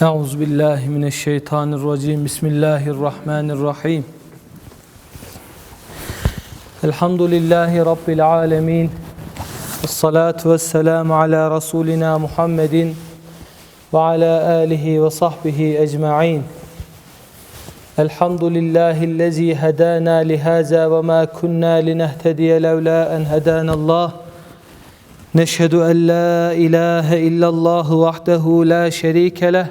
Euzu billahi mineşşeytanirracim. Bismillahirrahmanirrahim. Elhamdülillahi rabbil alamin. Essalatu vesselam ala rasulina Muhammedin ve ala alihi ve sahbihi ecmaîn. Elhamdülillahi'llezî hedâna lihâzâ ve mâ kunnâ linehtediye levlâ en hedânallâh. Neşhedü en lâ ilâhe illallah vahdehu lâ şerîke leh.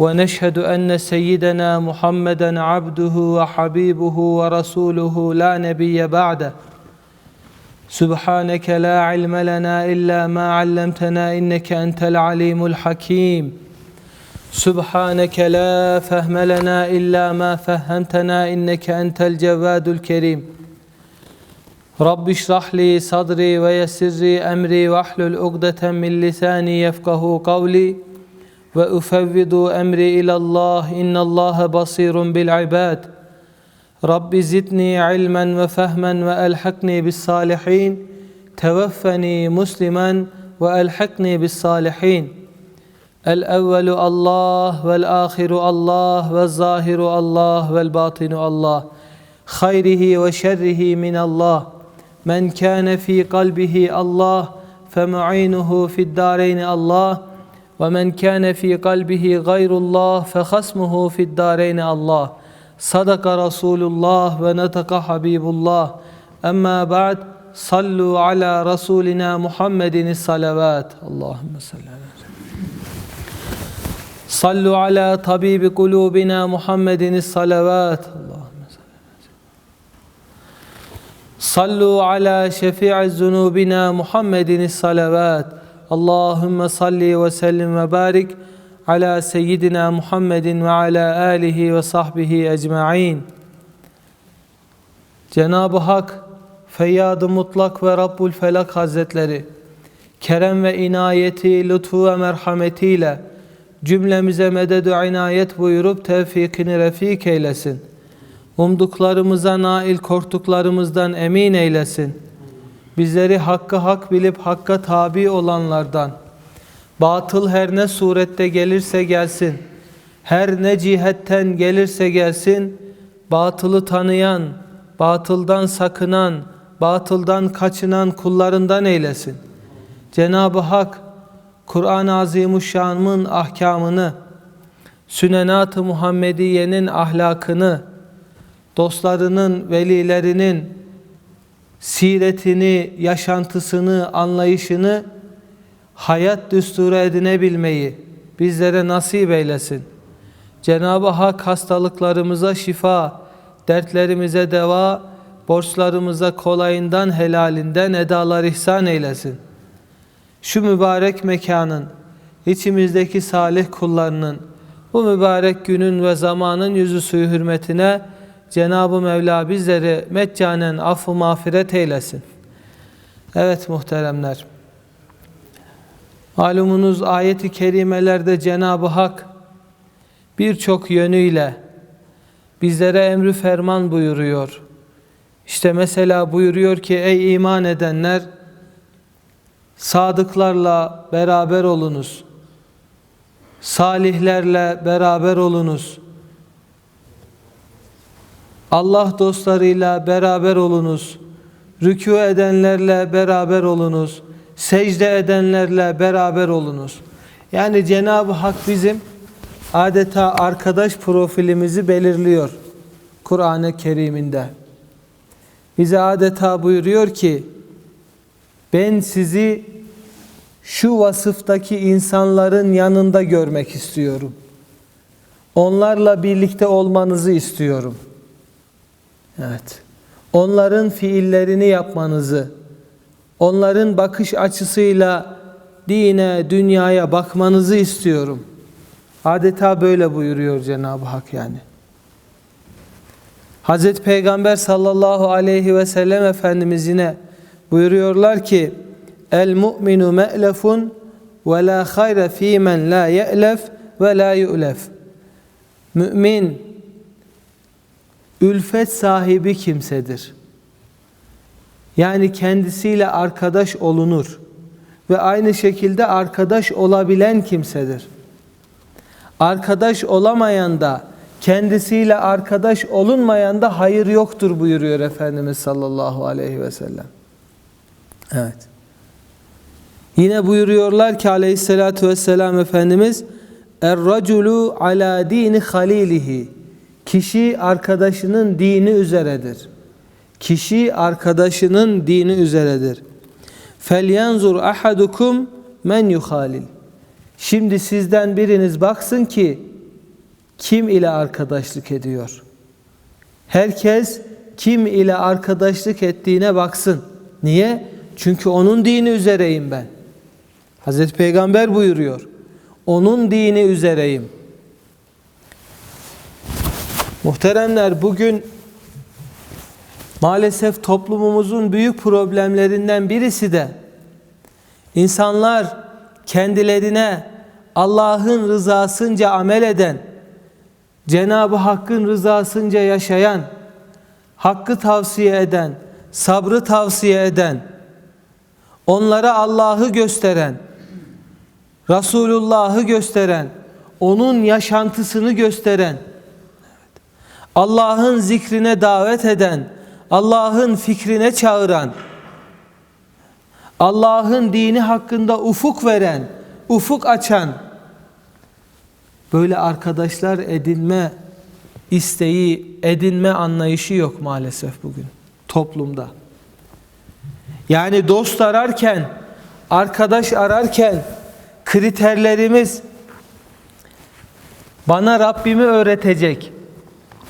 ونشهد أن سيدنا محمدا عبده وحبيبه ورسوله لا نبي بعده. سبحانك لا علم لنا إلا ما علمتنا إنك أنت العليم الحكيم. سبحانك لا فهم لنا إلا ما فهمتنا إنك أنت الجواد الكريم. رب اشرح لي صدري ويسر لي أمري واحلل عقدة من لساني يفقه قولي. وأفوض أمري إلى الله. إن الله بصير بالعباد. رب زدني علما وفهما وألحقني بالصالحين. توفني مسلما وألحقني بالصالحين. الأول الله والآخر الله والظاهر الله والباطن الله. خيره وشره من الله. من كان في قلبه الله فمعينه في الدارين الله. ومن كان في قلبه غير الله فخصمه في الدارين الله صدق رسول الله ونطق حبيب الله أما بعد صلوا على رسولنا محمد الصلوات اللهم صل على صلوا على طبيب قلوبنا محمد الصلوات اللهم صل صلوا على شفيع ذنوبنا محمد الصلوات Allahümme salli ve sellim ve barik ala seyyidina Muhammedin ve ala alihi ve sahbihi ecma'in. Cenab-ı Hak feyyad Mutlak ve Rabbul Felak Hazretleri kerem ve inayeti, lütfu ve merhametiyle cümlemize mededü inayet buyurup tevfikini refik eylesin. Umduklarımıza nail korktuklarımızdan emin eylesin.'' Bizleri hakkı hak bilip hakka tabi olanlardan, batıl her ne surette gelirse gelsin, her ne cihetten gelirse gelsin, batılı tanıyan, batıldan sakınan, batıldan kaçınan kullarından eylesin. Cenab-ı Hak, Kur'an-ı Azimuşşan'ın ahkamını, Sünenat-ı Muhammediye'nin ahlakını, dostlarının, velilerinin siretini, yaşantısını, anlayışını hayat düsturu edinebilmeyi bizlere nasip eylesin. Cenab-ı Hak hastalıklarımıza şifa, dertlerimize deva, borçlarımıza kolayından helalinden edalar ihsan eylesin. Şu mübarek mekanın, içimizdeki salih kullarının, bu mübarek günün ve zamanın yüzü suyu hürmetine Cenab-ı Mevla bizleri meccanen affı mağfiret eylesin. Evet muhteremler. Malumunuz ayeti kerimelerde Cenab-ı Hak birçok yönüyle bizlere emri ferman buyuruyor. İşte mesela buyuruyor ki ey iman edenler sadıklarla beraber olunuz. Salihlerle beraber olunuz. Allah dostlarıyla beraber olunuz. Rükû edenlerle beraber olunuz. Secde edenlerle beraber olunuz. Yani Cenab-ı Hak bizim adeta arkadaş profilimizi belirliyor Kur'an-ı Kerim'inde. Bize adeta buyuruyor ki ben sizi şu vasıftaki insanların yanında görmek istiyorum. Onlarla birlikte olmanızı istiyorum. Evet. Onların fiillerini yapmanızı, onların bakış açısıyla dine, dünyaya bakmanızı istiyorum. Adeta böyle buyuruyor Cenab-ı Hak yani. Hazreti Peygamber sallallahu aleyhi ve sellem Efendimiz yine buyuruyorlar ki El mu'minu me'lefun ve la hayre fî men la ye'lef ve la yu'lef. Mümin ülfet sahibi kimsedir. Yani kendisiyle arkadaş olunur ve aynı şekilde arkadaş olabilen kimsedir. arkadaş olamayan da kendisiyle arkadaş olunmayan da hayır yoktur buyuruyor Efendimiz sallallahu aleyhi ve sellem. Evet. Yine buyuruyorlar ki aleyhissalatü vesselam Efendimiz Er-raculu ala dini halilihi Kişi arkadaşının dini üzeredir. Kişi arkadaşının dini üzeredir. Felyanzur ahadukum men yuhalil. Şimdi sizden biriniz baksın ki kim ile arkadaşlık ediyor. Herkes kim ile arkadaşlık ettiğine baksın. Niye? Çünkü onun dini üzereyim ben. Hazreti Peygamber buyuruyor. Onun dini üzereyim. Muhteremler bugün maalesef toplumumuzun büyük problemlerinden birisi de insanlar kendilerine Allah'ın rızasınca amel eden, Cenab-ı Hakk'ın rızasınca yaşayan, hakkı tavsiye eden, sabrı tavsiye eden, onlara Allah'ı gösteren, Resulullah'ı gösteren, onun yaşantısını gösteren, Allah'ın zikrine davet eden, Allah'ın fikrine çağıran, Allah'ın dini hakkında ufuk veren, ufuk açan, böyle arkadaşlar edinme isteği, edinme anlayışı yok maalesef bugün toplumda. Yani dost ararken, arkadaş ararken kriterlerimiz bana Rabbimi öğretecek,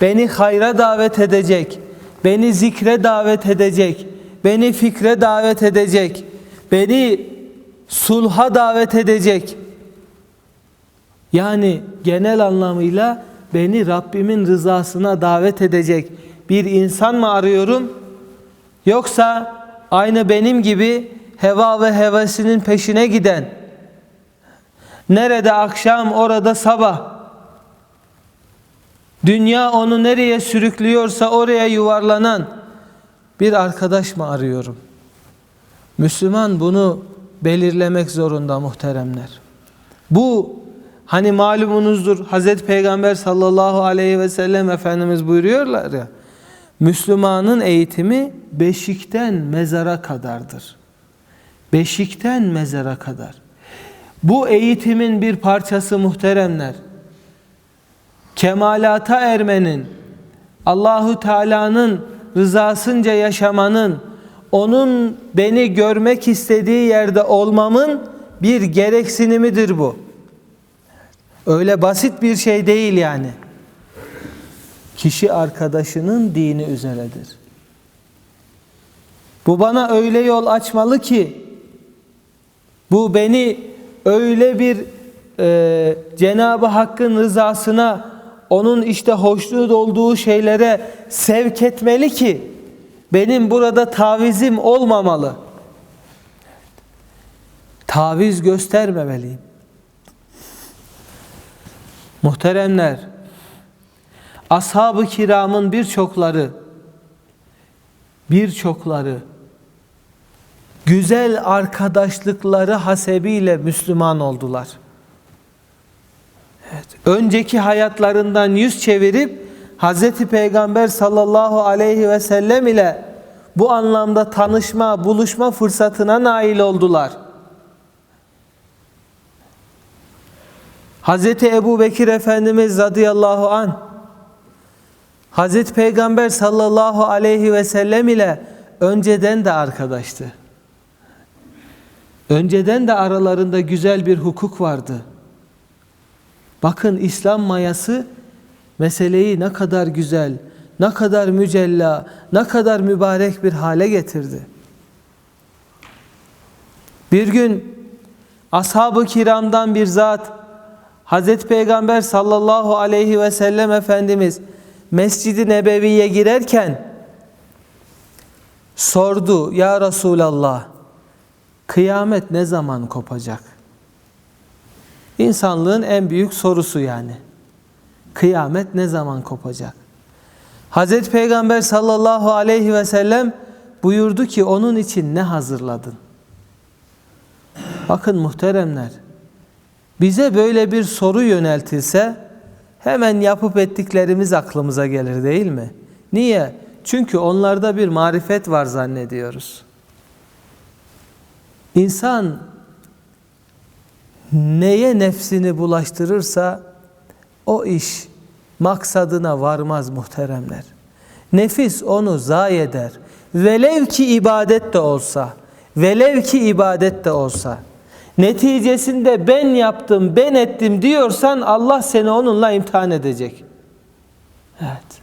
beni hayra davet edecek, beni zikre davet edecek, beni fikre davet edecek, beni sulha davet edecek. Yani genel anlamıyla beni Rabbimin rızasına davet edecek bir insan mı arıyorum? Yoksa aynı benim gibi heva ve hevesinin peşine giden, nerede akşam orada sabah, dünya onu nereye sürüklüyorsa oraya yuvarlanan bir arkadaş mı arıyorum? Müslüman bunu belirlemek zorunda muhteremler. Bu hani malumunuzdur Hazreti Peygamber sallallahu aleyhi ve sellem Efendimiz buyuruyorlar ya Müslümanın eğitimi beşikten mezara kadardır. Beşikten mezara kadar. Bu eğitimin bir parçası muhteremler. Kemalata ermenin, Allahu Teala'nın rızasınca yaşamanın, onun beni görmek istediği yerde olmamın bir gereksinimidir bu. Öyle basit bir şey değil yani. Kişi arkadaşının dini üzeredir. Bu bana öyle yol açmalı ki bu beni öyle bir e, Cenab-ı Hakk'ın rızasına onun işte hoşnut olduğu şeylere sevk etmeli ki benim burada tavizim olmamalı. Taviz göstermemeliyim. Muhteremler, ashab-ı kiramın birçokları birçokları güzel arkadaşlıkları hasebiyle Müslüman oldular. Evet, önceki hayatlarından yüz çevirip Hz. Peygamber sallallahu aleyhi ve sellem ile bu anlamda tanışma, buluşma fırsatına nail oldular. Hz. Ebu Bekir Efendimiz radıyallahu an Hz. Peygamber sallallahu aleyhi ve sellem ile önceden de arkadaştı. Önceden de aralarında güzel bir hukuk vardı. Bakın İslam mayası meseleyi ne kadar güzel, ne kadar mücella, ne kadar mübarek bir hale getirdi. Bir gün ashab-ı kiramdan bir zat Hazreti Peygamber sallallahu aleyhi ve sellem Efendimiz Mescid-i Nebevi'ye girerken sordu ya Resulallah kıyamet ne zaman kopacak? İnsanlığın en büyük sorusu yani. Kıyamet ne zaman kopacak? Hazreti Peygamber sallallahu aleyhi ve sellem buyurdu ki onun için ne hazırladın? Bakın muhteremler, Bize böyle bir soru yöneltilse hemen yapıp ettiklerimiz aklımıza gelir değil mi? Niye? Çünkü onlarda bir marifet var zannediyoruz. İnsan neye nefsini bulaştırırsa o iş maksadına varmaz muhteremler. Nefis onu zayi eder. Velev ki ibadet de olsa, velev ki ibadet de olsa. Neticesinde ben yaptım, ben ettim diyorsan Allah seni onunla imtihan edecek. Evet.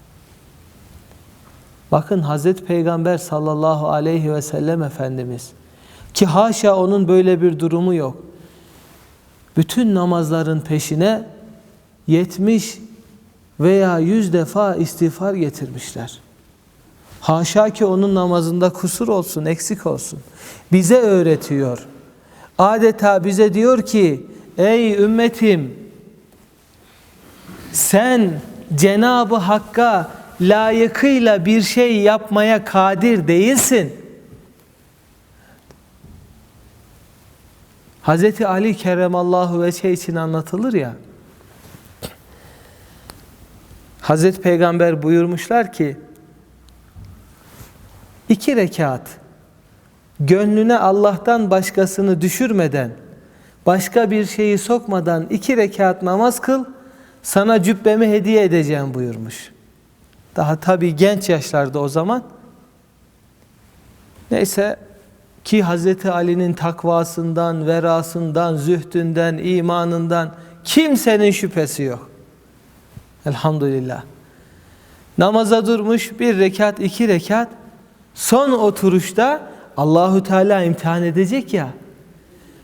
Bakın Hazreti Peygamber sallallahu aleyhi ve sellem Efendimiz ki haşa onun böyle bir durumu yok. Bütün namazların peşine 70 veya 100 defa istiğfar getirmişler. Haşa ki onun namazında kusur olsun, eksik olsun. Bize öğretiyor. Adeta bize diyor ki, ey ümmetim sen Cenabı Hakk'a layıkıyla bir şey yapmaya kadir değilsin. Hazreti Ali keremallahu ve şey için anlatılır ya. Hazreti Peygamber buyurmuşlar ki iki rekat gönlüne Allah'tan başkasını düşürmeden başka bir şeyi sokmadan iki rekat namaz kıl sana cübbemi hediye edeceğim buyurmuş. Daha tabii genç yaşlarda o zaman. Neyse ki Hazreti Ali'nin takvasından, verasından, zühdünden, imanından kimsenin şüphesi yok. Elhamdülillah. Namaza durmuş bir rekat, iki rekat. Son oturuşta Allahu Teala imtihan edecek ya.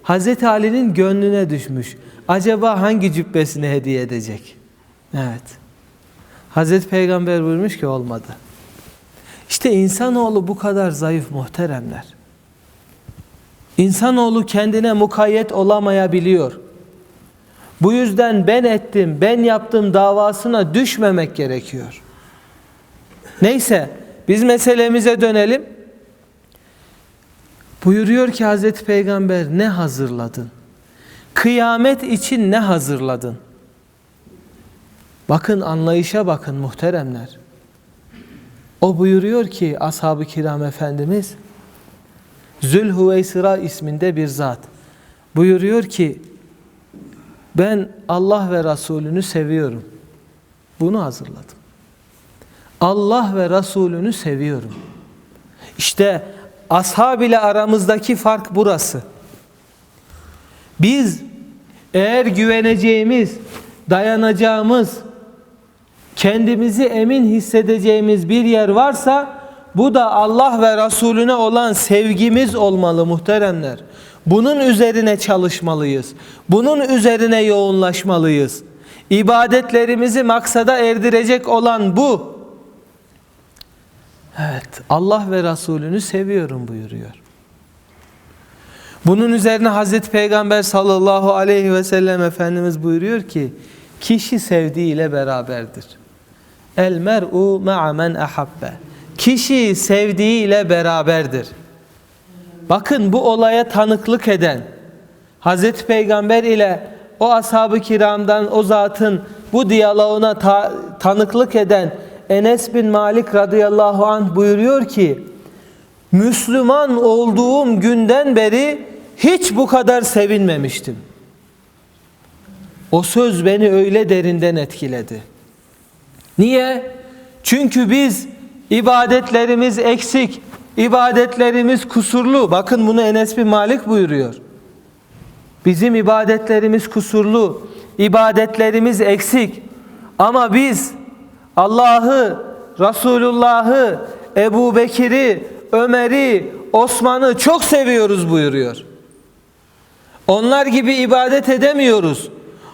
Hazreti Ali'nin gönlüne düşmüş. Acaba hangi cübbesini hediye edecek? Evet. Hazreti Peygamber buyurmuş ki olmadı. İşte insanoğlu bu kadar zayıf muhteremler. İnsanoğlu kendine mukayyet olamayabiliyor. Bu yüzden ben ettim, ben yaptım davasına düşmemek gerekiyor. Neyse biz meselemize dönelim. Buyuruyor ki Hazreti Peygamber ne hazırladın? Kıyamet için ne hazırladın? Bakın anlayışa bakın muhteremler. O buyuruyor ki ashab-ı kiram efendimiz Zülhüveysira isminde bir zat buyuruyor ki ben Allah ve Resulünü seviyorum. Bunu hazırladım. Allah ve Resulünü seviyorum. İşte ashab ile aramızdaki fark burası. Biz eğer güveneceğimiz, dayanacağımız, kendimizi emin hissedeceğimiz bir yer varsa bu da Allah ve Resulüne olan sevgimiz olmalı muhteremler. Bunun üzerine çalışmalıyız. Bunun üzerine yoğunlaşmalıyız. İbadetlerimizi maksada erdirecek olan bu. Evet, Allah ve Resulünü seviyorum buyuruyor. Bunun üzerine Hazreti Peygamber sallallahu aleyhi ve sellem Efendimiz buyuruyor ki, kişi sevdiğiyle beraberdir. El mer'u ma'a men ahabbe. Kişi sevdiğiyle beraberdir. Bakın bu olaya tanıklık eden Hazreti Peygamber ile o ashab-ı kiramdan o zatın bu diyaloğuna ta tanıklık eden Enes bin Malik radıyallahu anh buyuruyor ki Müslüman olduğum günden beri hiç bu kadar sevinmemiştim. O söz beni öyle derinden etkiledi. Niye? Çünkü biz ibadetlerimiz eksik, ibadetlerimiz kusurlu. Bakın bunu Enes bin Malik buyuruyor. Bizim ibadetlerimiz kusurlu, ibadetlerimiz eksik. Ama biz Allah'ı, Resulullah'ı, Ebu Bekir'i, Ömer'i, Osman'ı çok seviyoruz buyuruyor. Onlar gibi ibadet edemiyoruz.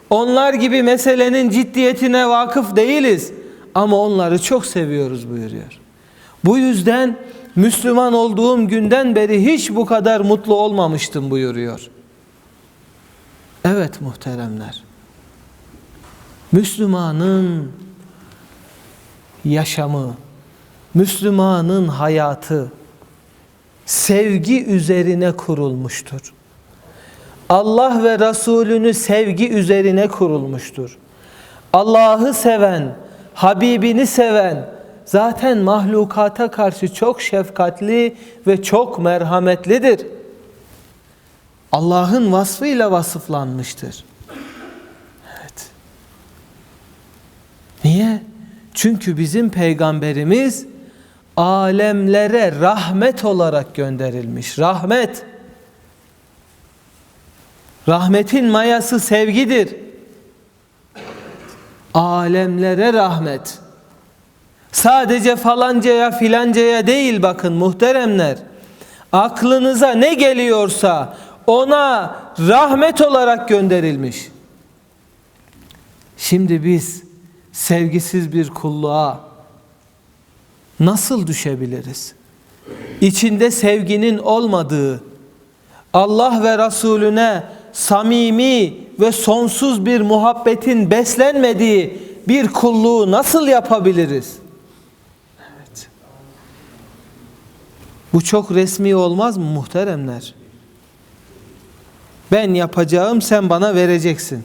Onlar gibi meselenin ciddiyetine vakıf değiliz. Ama onları çok seviyoruz buyuruyor. Bu yüzden Müslüman olduğum günden beri hiç bu kadar mutlu olmamıştım buyuruyor. Evet muhteremler. Müslümanın yaşamı, Müslümanın hayatı sevgi üzerine kurulmuştur. Allah ve Resulünü sevgi üzerine kurulmuştur. Allah'ı seven, Habibini seven zaten mahlukata karşı çok şefkatli ve çok merhametlidir. Allah'ın vasfıyla vasıflanmıştır. Evet. Niye? Çünkü bizim peygamberimiz alemlere rahmet olarak gönderilmiş. Rahmet. Rahmetin mayası sevgidir. Alemlere rahmet. Sadece falancaya filancaya değil bakın muhteremler. Aklınıza ne geliyorsa ona rahmet olarak gönderilmiş. Şimdi biz sevgisiz bir kulluğa nasıl düşebiliriz? İçinde sevginin olmadığı, Allah ve Resulüne samimi ve sonsuz bir muhabbetin beslenmediği bir kulluğu nasıl yapabiliriz? Evet. Bu çok resmi olmaz mı muhteremler? Ben yapacağım sen bana vereceksin.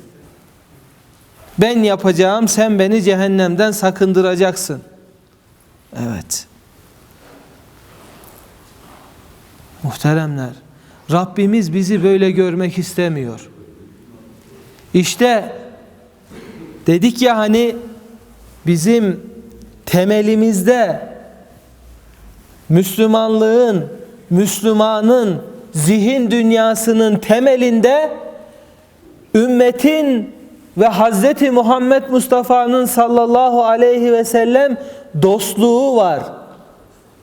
Ben yapacağım sen beni cehennemden sakındıracaksın. Evet. Muhteremler, Rabbimiz bizi böyle görmek istemiyor. İşte dedik ya hani bizim temelimizde Müslümanlığın, Müslümanın zihin dünyasının temelinde ümmetin ve Hazreti Muhammed Mustafa'nın sallallahu aleyhi ve sellem dostluğu var.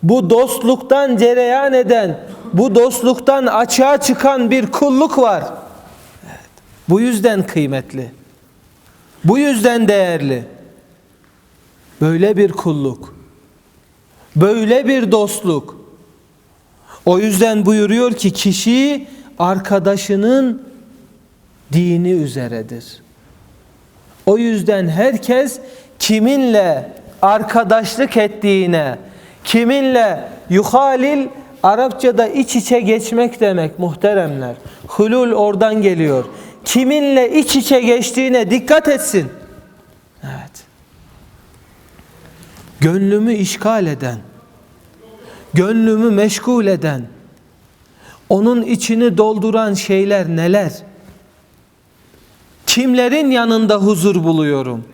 Bu dostluktan cereyan eden, bu dostluktan açığa çıkan bir kulluk var. Bu yüzden kıymetli. Bu yüzden değerli. Böyle bir kulluk. Böyle bir dostluk. O yüzden buyuruyor ki kişi arkadaşının dini üzeredir. O yüzden herkes kiminle arkadaşlık ettiğine, kiminle yuhalil Arapçada iç içe geçmek demek muhteremler. Hulul oradan geliyor. Kiminle iç içe geçtiğine dikkat etsin. Evet. Gönlümü işgal eden, gönlümü meşgul eden, onun içini dolduran şeyler neler? Kimlerin yanında huzur buluyorum?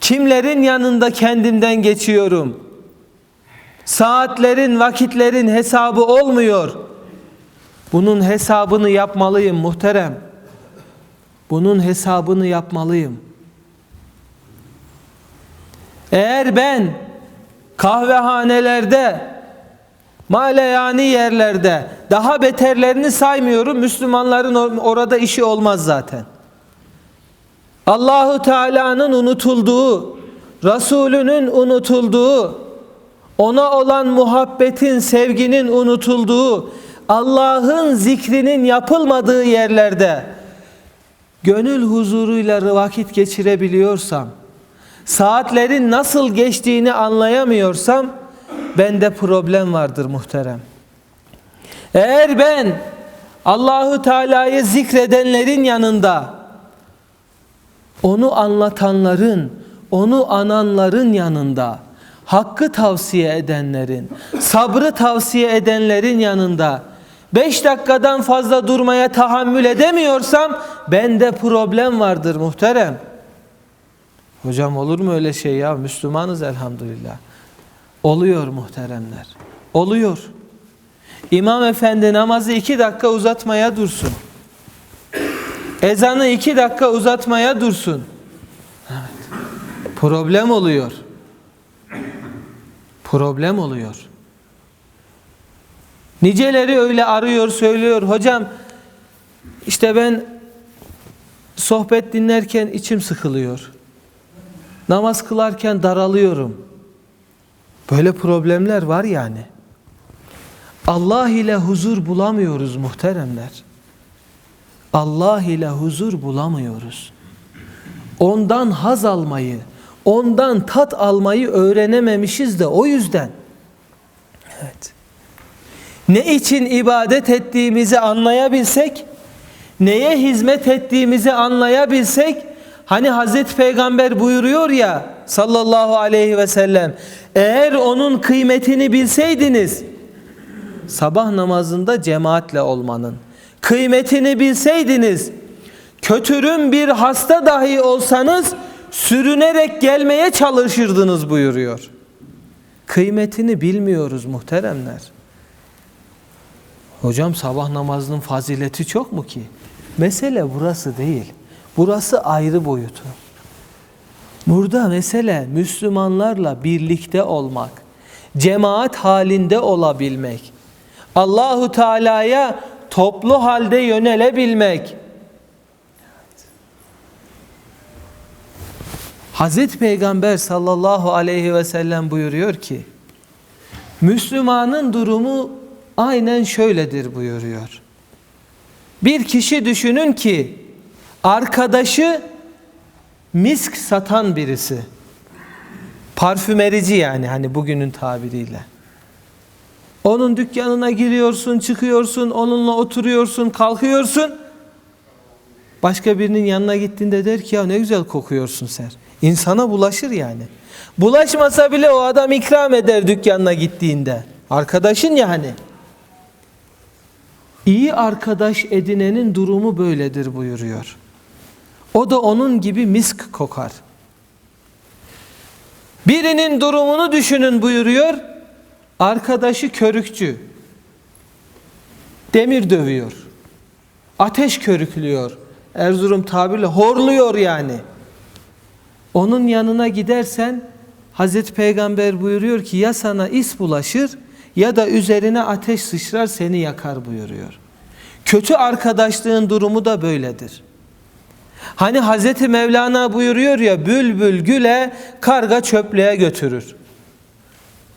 Kimlerin yanında kendimden geçiyorum? Saatlerin, vakitlerin hesabı olmuyor. Bunun hesabını yapmalıyım muhterem. Bunun hesabını yapmalıyım. Eğer ben kahvehanelerde, maleyani yerlerde daha beterlerini saymıyorum. Müslümanların orada işi olmaz zaten. Allahu Teala'nın unutulduğu, Resulünün unutulduğu, ona olan muhabbetin, sevginin unutulduğu, Allah'ın zikrinin yapılmadığı yerlerde gönül huzuruyla vakit geçirebiliyorsam, saatlerin nasıl geçtiğini anlayamıyorsam bende problem vardır muhterem. Eğer ben Allahu Teala'yı zikredenlerin yanında onu anlatanların, onu ananların yanında hakkı tavsiye edenlerin, sabrı tavsiye edenlerin yanında beş dakikadan fazla durmaya tahammül edemiyorsam bende problem vardır muhterem. Hocam olur mu öyle şey ya? Müslümanız elhamdülillah. Oluyor muhteremler. Oluyor. İmam efendi namazı iki dakika uzatmaya dursun. Ezanı iki dakika uzatmaya dursun. Evet. Problem oluyor. Problem oluyor. Niceleri öyle arıyor, söylüyor. Hocam işte ben sohbet dinlerken içim sıkılıyor. Namaz kılarken daralıyorum. Böyle problemler var yani. Allah ile huzur bulamıyoruz muhteremler. Allah ile huzur bulamıyoruz. Ondan haz almayı, ondan tat almayı öğrenememişiz de o yüzden. Evet. Ne için ibadet ettiğimizi anlayabilsek neye hizmet ettiğimizi anlayabilsek hani Hazreti Peygamber buyuruyor ya sallallahu aleyhi ve sellem eğer onun kıymetini bilseydiniz sabah namazında cemaatle olmanın kıymetini bilseydiniz kötürüm bir hasta dahi olsanız sürünerek gelmeye çalışırdınız buyuruyor. Kıymetini bilmiyoruz muhteremler. Hocam sabah namazının fazileti çok mu ki? Mesele burası değil. Burası ayrı boyutu. Burada mesele Müslümanlarla birlikte olmak, cemaat halinde olabilmek, Allahu Teala'ya toplu halde yönelebilmek. Hazreti Peygamber sallallahu aleyhi ve sellem buyuruyor ki Müslümanın durumu aynen şöyledir buyuruyor. Bir kişi düşünün ki arkadaşı misk satan birisi. Parfümerici yani hani bugünün tabiriyle. Onun dükkanına giriyorsun, çıkıyorsun, onunla oturuyorsun, kalkıyorsun. Başka birinin yanına gittiğinde der ki ya ne güzel kokuyorsun sen. İnsana bulaşır yani. Bulaşmasa bile o adam ikram eder dükkanına gittiğinde. Arkadaşın ya hani. İyi arkadaş edinenin durumu böyledir buyuruyor. O da onun gibi misk kokar. Birinin durumunu düşünün buyuruyor. Arkadaşı körükçü. Demir dövüyor. Ateş körüklüyor. Erzurum tabirle horluyor yani. Onun yanına gidersen Hazreti Peygamber buyuruyor ki ya sana is bulaşır ya da üzerine ateş sıçrar seni yakar buyuruyor. Kötü arkadaşlığın durumu da böyledir. Hani Hazreti Mevlana buyuruyor ya bülbül güle karga çöplüğe götürür.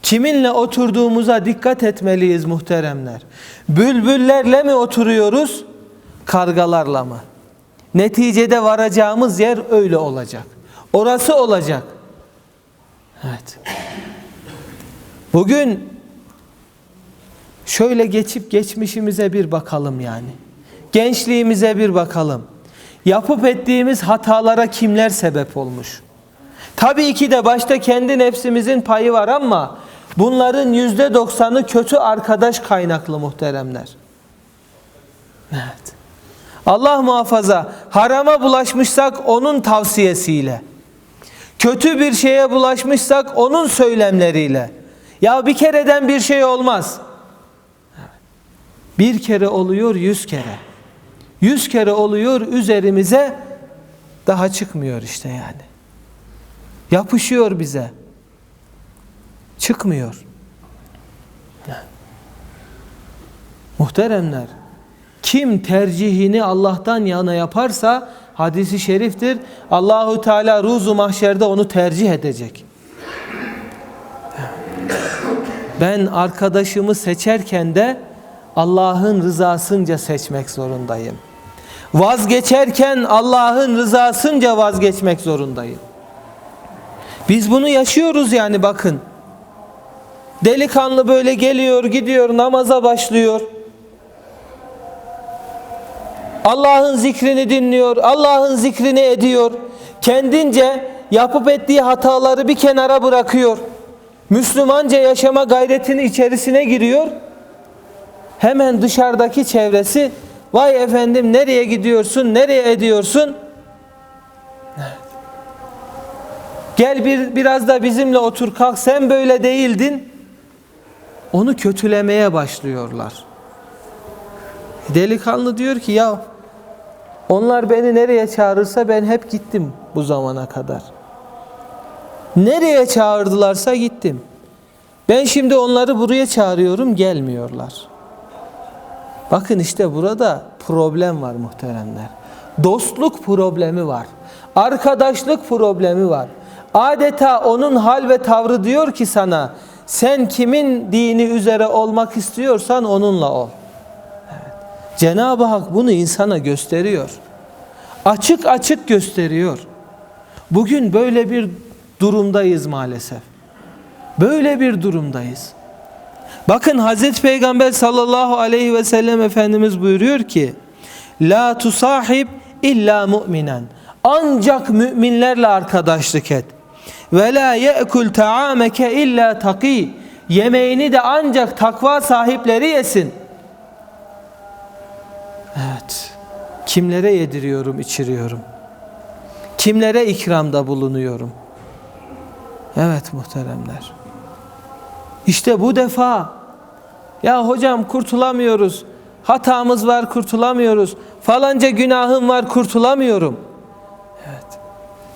Kiminle oturduğumuza dikkat etmeliyiz muhteremler. Bülbüllerle mi oturuyoruz, kargalarla mı? Neticede varacağımız yer öyle olacak. Orası olacak. Evet. Bugün şöyle geçip geçmişimize bir bakalım yani. Gençliğimize bir bakalım. Yapıp ettiğimiz hatalara kimler sebep olmuş? Tabii ki de başta kendi nefsimizin payı var ama bunların yüzde doksanı kötü arkadaş kaynaklı muhteremler. Evet. Allah muhafaza harama bulaşmışsak onun tavsiyesiyle. Kötü bir şeye bulaşmışsak onun söylemleriyle. Ya bir kereden bir şey olmaz. Bir kere oluyor yüz kere. Yüz kere oluyor üzerimize daha çıkmıyor işte yani. Yapışıyor bize. Çıkmıyor. Muhteremler, kim tercihini Allah'tan yana yaparsa hadisi şeriftir. Allahu Teala ruzu mahşerde onu tercih edecek. Ben arkadaşımı seçerken de Allah'ın rızasınca seçmek zorundayım. Vazgeçerken Allah'ın rızasınca vazgeçmek zorundayım. Biz bunu yaşıyoruz yani bakın. Delikanlı böyle geliyor, gidiyor, namaza başlıyor. Allah'ın zikrini dinliyor, Allah'ın zikrini ediyor. Kendince yapıp ettiği hataları bir kenara bırakıyor. Müslümanca yaşama gayretinin içerisine giriyor. Hemen dışarıdaki çevresi vay efendim nereye gidiyorsun, nereye ediyorsun? Gel bir biraz da bizimle otur kalk sen böyle değildin. Onu kötülemeye başlıyorlar. Delikanlı diyor ki ya onlar beni nereye çağırırsa ben hep gittim bu zamana kadar. Nereye çağırdılarsa gittim. Ben şimdi onları buraya çağırıyorum gelmiyorlar. Bakın işte burada problem var muhteremler. Dostluk problemi var. Arkadaşlık problemi var. Adeta onun hal ve tavrı diyor ki sana sen kimin dini üzere olmak istiyorsan onunla ol. Evet. Cenab-ı Hak bunu insana gösteriyor. Açık açık gösteriyor. Bugün böyle bir durumdayız maalesef. Böyle bir durumdayız. Bakın Hazreti Peygamber sallallahu aleyhi ve sellem Efendimiz buyuruyor ki La tusahib illa mu'minen. Ancak müminlerle arkadaşlık et. Ve la ye'kul ta'ameke illa taki. Yemeğini de ancak takva sahipleri yesin. Evet. Kimlere yediriyorum, içiriyorum? Kimlere ikramda bulunuyorum? Evet muhteremler. İşte bu defa ya hocam kurtulamıyoruz. Hatamız var kurtulamıyoruz. Falanca günahım var kurtulamıyorum. Evet.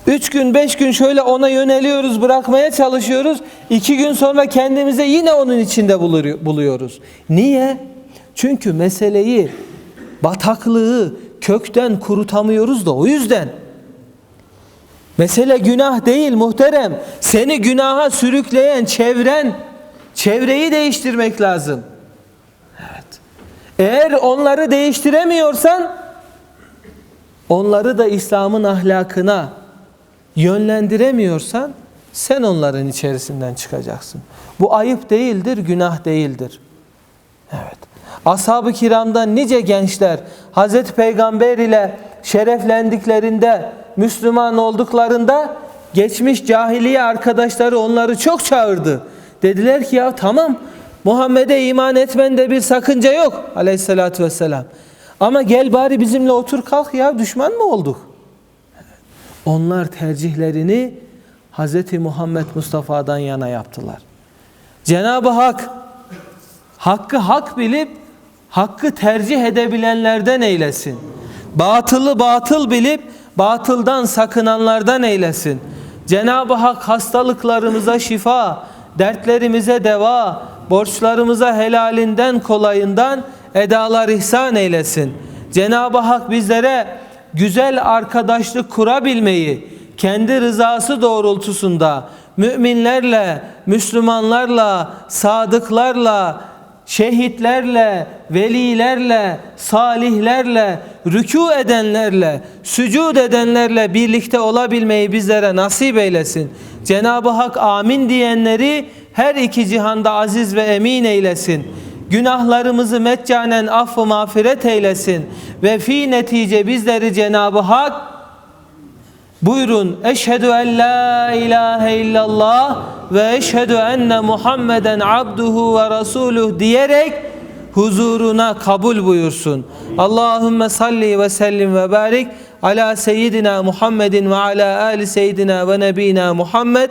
Üç gün beş gün şöyle ona yöneliyoruz bırakmaya çalışıyoruz. İki gün sonra kendimize yine onun içinde buluyor- buluyoruz. Niye? Çünkü meseleyi bataklığı kökten kurutamıyoruz da o yüzden. Mesele günah değil muhterem. Seni günaha sürükleyen çevren, çevreyi değiştirmek lazım. Eğer onları değiştiremiyorsan onları da İslam'ın ahlakına yönlendiremiyorsan sen onların içerisinden çıkacaksın. Bu ayıp değildir, günah değildir. Evet. Ashab-ı kiramdan nice gençler Hazreti Peygamber ile şereflendiklerinde, Müslüman olduklarında geçmiş cahiliye arkadaşları onları çok çağırdı. Dediler ki ya tamam Muhammed'e iman etmende bir sakınca yok aleyhissalatü vesselam. Ama gel bari bizimle otur kalk ya düşman mı olduk? Onlar tercihlerini Hz. Muhammed Mustafa'dan yana yaptılar. Cenab-ı Hak hakkı hak bilip hakkı tercih edebilenlerden eylesin. Batılı batıl bilip batıldan sakınanlardan eylesin. Cenab-ı Hak hastalıklarımıza şifa, dertlerimize deva, borçlarımıza helalinden kolayından edalar ihsan eylesin. Cenab-ı Hak bizlere güzel arkadaşlık kurabilmeyi kendi rızası doğrultusunda müminlerle, Müslümanlarla, sadıklarla, şehitlerle, velilerle, salihlerle, rükû edenlerle, sücud edenlerle birlikte olabilmeyi bizlere nasip eylesin. Cenab-ı Hak amin diyenleri her iki cihanda aziz ve emin eylesin. Günahlarımızı meccanen affı mağfiret eylesin. Ve fi netice bizleri Cenab-ı Hak Buyurun eşhedü en la ilahe illallah ve eşhedü enne Muhammeden abduhu ve rasuluh diyerek huzuruna kabul buyursun. Allahümme salli ve sellim ve barik ala seyyidina Muhammedin ve ala ali seyyidina ve nebina Muhammed